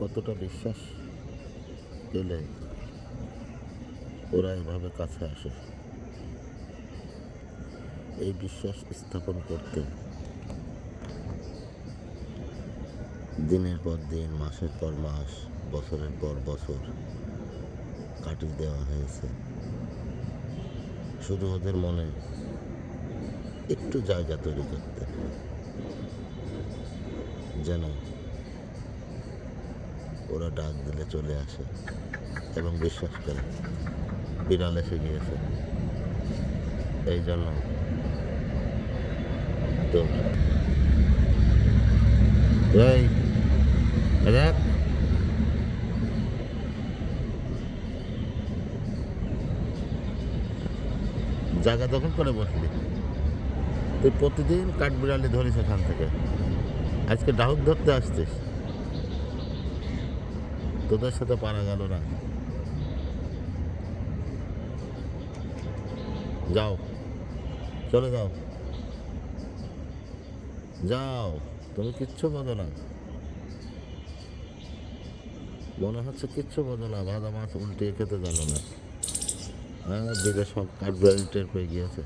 কতটা বিশ্বাস পেলে ওরা এভাবে কাছে আসে? এই বিশ্বাস স্থাপন করতে দিনের পর দিন, মাসের পর মাস, বছরের পর বছর কাটিয়ে দেওয়া হয়েছে। শুধু ওদের মনে একটু জায়গা তৈরি করতে। যেন ওরা ডাক দিলে চলে আসে এবং বিশ্বাস করে। বিড়াল এসে গিয়েছে। এই জন্য তো জায়গা দখল করে বসলি। তুই প্রতিদিন কাঠবিড়ালি ধরিস এখান থেকে। আজকে ডাহুক ধরতে আসছিস। তোদের সাথে পারা গেল না। যাও, চলে যাও। যাও, তুমি কিচ্ছু বোঝো না। মনে হচ্ছে কিচ্ছু বোঝো না ভাজা মাছ উল্টিয়ে খেতে জানো না। হ্যাঁ দিকে সব কাঠবিড়ালি টের পেয়ে গিয়েছে।